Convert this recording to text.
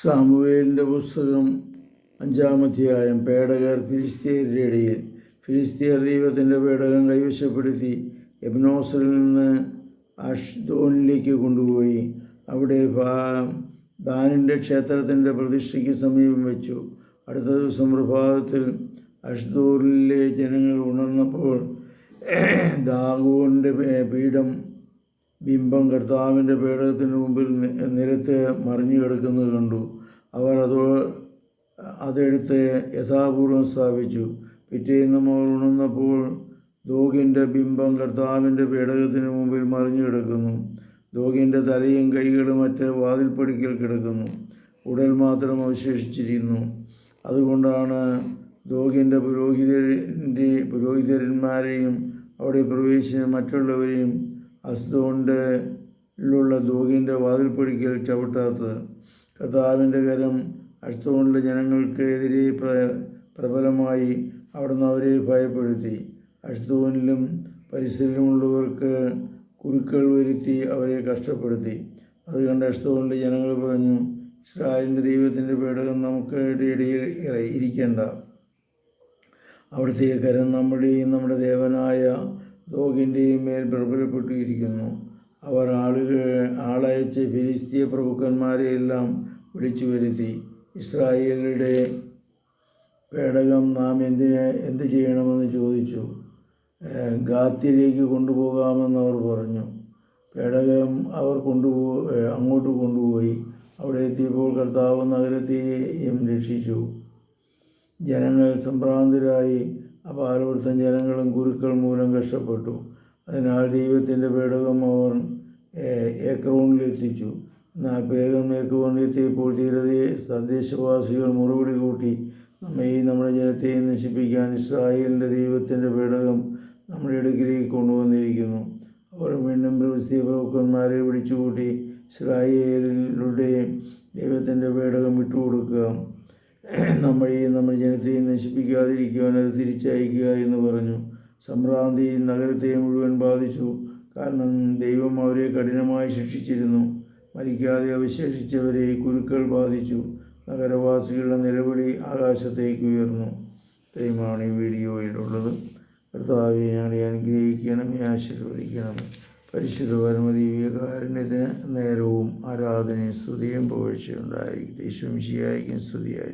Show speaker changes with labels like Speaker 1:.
Speaker 1: സാമുവേലിന്റെ പുസ്തകം അഞ്ചാം അധ്യായം പേടകർ ഫിലിസ്തീയരുടെ ഇടയിൽ. ഫിലിസ്തീയർ ദൈവത്തിന്റെ പേടകം കൈവശപ്പെടുത്തി എബ്നോസറിൽ നിന്ന് അഷ്ദോനിലേക്ക് കൊണ്ടുപോയി. അവിടെ ദാനിന്റെ ക്ഷേത്രത്തിന്റെ പ്രതിഷ്ഠയ്ക്ക് സമീപം വെച്ചു. അടുത്ത ദിവസം പ്രഭാതത്തിൽ അഷ്ദോറിലെ ജനങ്ങൾ ഉണർന്നപ്പോൾ ദാഗോന്റെ പീഠം ബിംബം കർത്താവിന്റെ പേടകത്തിന് മുമ്പിൽ നിരത്തെ മറിഞ്ഞു കിടക്കുന്നത് കണ്ടു. അവർ അത് അതെടുത്ത് യഥാപൂർവം സ്ഥാപിച്ചു. പിറ്റേന്നും അവർ ഉണർന്നപ്പോൾ ദോഗിന്റെ ബിംബം കർത്താവിന്റെ പേടകത്തിന് മുമ്പിൽ മറിഞ്ഞു കിടക്കുന്നു. ദോഗിന്റെ തലയും കൈകളും മറ്റ് വാതിൽപ്പടിക്കൽ കിടക്കുന്നു. ഉടൽ മാത്രം അവശേഷിച്ചിരിക്കുന്നു. അതുകൊണ്ടാണ് ദോഗിന്റെ പുരോഹിതന്റെ പുരോഹിതന്മാരെയും അവിടെ പ്രവേശിച്ച മറ്റുള്ളവരെയും അസ്തോണ്ടിലുള്ള ദോഗിന്റെ വാതിൽപ്പടിക്കൽ ചവിട്ടാത്തത്. കഥാവിന്റെ കരം അസ്തോണിലെ ജനങ്ങൾക്ക് എതിരെ പ്ര പ്രബലമായി അവിടുന്ന് അവരെ ഭയപ്പെടുത്തി. അഷ്തോനിലും പരിസരമുള്ളവർക്ക് കുരുക്കൾ വരുത്തി അവരെ കഷ്ടപ്പെടുത്തി. അത് കണ്ട് അഷ്തോണിലെ ജനങ്ങൾ പറഞ്ഞു ഇസ്രായേലിന്റെ ദൈവത്തിന്റെ പേടകം നമുക്ക് ഇടയിൽ ഇരിക്കേണ്ട. അവിടുത്തെ കരം നമ്മുടെയും നമ്മുടെ ദേവനായ ദോഗിന്റെയും മേൽ പ്രബലപ്പെട്ടിരിക്കുന്നു. അവർ ആളുകൾ ആളയച്ച് ഫിലിസ്തീയ പ്രഭുക്കന്മാരെയെല്ലാം വിളിച്ചു വരുത്തി ഇസ്രായേലരുടെ പേടകം നാം എന്തിന് എന്ത് ചെയ്യണമെന്ന് ചോദിച്ചു. ഗാത്തിലേക്ക് കൊണ്ടുപോകാമെന്ന് അവർ പറഞ്ഞു. പേടകം അവർ കൊണ്ടുപോ അങ്ങോട്ട് കൊണ്ടുപോയി. അവിടെ എത്തിയപ്പോൾ കർത്താവ് നഗരത്തെയും രക്ഷിച്ചു. ജനങ്ങൾ സംഭ്രാന്തരായി. അപാരവൃത്തം ജനങ്ങളും ഗുരുക്കൾ മൂലം കഷ്ടപ്പെട്ടു അതിനാൽ ദൈവത്തിന്റെ പേടകം അവർ ഏക്രോണിലെത്തിച്ചു എന്നാൽ പേകം ഏക്രോണിലെത്തിയപ്പോൾ തീരതെ തദ്ദേശവാസികൾ മുറുപടി കൂട്ടി നമ്മെയും നമ്മുടെ ജനത്തെയും നശിപ്പിക്കാൻ ഇസ്രായേലിന്റെ ദൈവത്തിന്റെ പേടകം നമ്മുടെ ഇടുക്കിലേക്ക് കൊണ്ടുവന്നിരിക്കുന്നു. അവർ വീണ്ടും ക്രിസ്തീയ പ്രഭുക്കന്മാരെ വിളിച്ചുകൂട്ടി ഇസ്രായേലിലൂടെ ദൈവത്തിന്റെ പേടകം വിട്ടുകൊടുക്കുക. നമ്മളെയും നമ്മുടെ ജനത്തെയും നശിപ്പിക്കാതിരിക്കുവാൻ അത് തിരിച്ചയക്കുക എന്ന് പറഞ്ഞു. സംഭ്രാന്തി നഗരത്തെ മുഴുവൻ ബാധിച്ചു. കാരണം ദൈവം അവരെ കഠിനമായി ശിക്ഷിച്ചിരുന്നു. മരിക്കാതെ അവശേഷിച്ചവരെ കുരുക്കൾ ബാധിച്ചു. നഗരവാസികളുടെ നിലവിളി ആകാശത്തേക്ക് ഉയർന്നു. ഇത്രയുമാണ് ഈ വീഡിയോയിലുള്ളത് കർത്താവെ ഞങ്ങളെ അനുഗ്രഹിക്കണമേ ആശീർവദിക്കണമേ പരിശുദ്ധ പരമദീവികാരുണ്യത്തിന് നേരവും ആരാധനയും സ്തുതിയും പുകഴ്ചയുണ്ടായിരിക്കട്ടെ ഈശ്വംശിയായിരിക്കും സ്തുതിയായിരിക്കും.